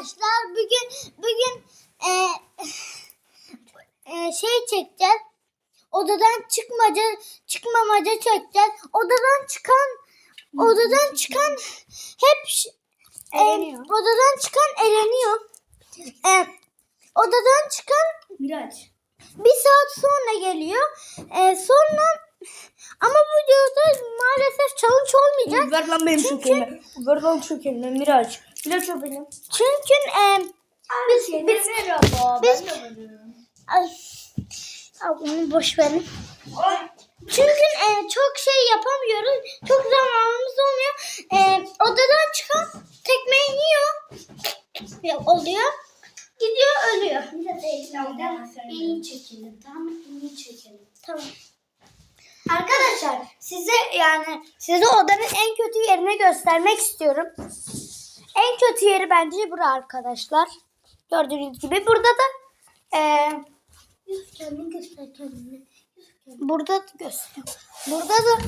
arkadaşlar bugün bugün e, e, şey çekeceğiz. Odadan çıkmaca çıkmamaca çekeceğiz. Odadan çıkan odadan çıkan hep e, odadan çıkan eleniyor. E, odadan çıkan Miraç. bir saat sonra geliyor. E, sonra ama bu videoda maalesef challenge olmayacak. Ver lan benim şokerimi. Ver lan şokerimi Miraç. Miraç o benim. Çünkü e, biz, biz, merhaba. biz- Ay, bunu boş verin. Çünkü e, çok şey yapamıyoruz. Çok zamanımız olmuyor. E, odadan çıkan tekmeyi yiyor. Ya, oluyor. Gidiyor ölüyor. İyi çekelim tamam mı? İyi çekelim. Tamam. Arkadaşlar size yani size odanın en kötü yerini göstermek istiyorum. Kötü yeri bence bura arkadaşlar. Gördüğünüz gibi burada da eee kendini göster kendini. Burada da göster. Burada da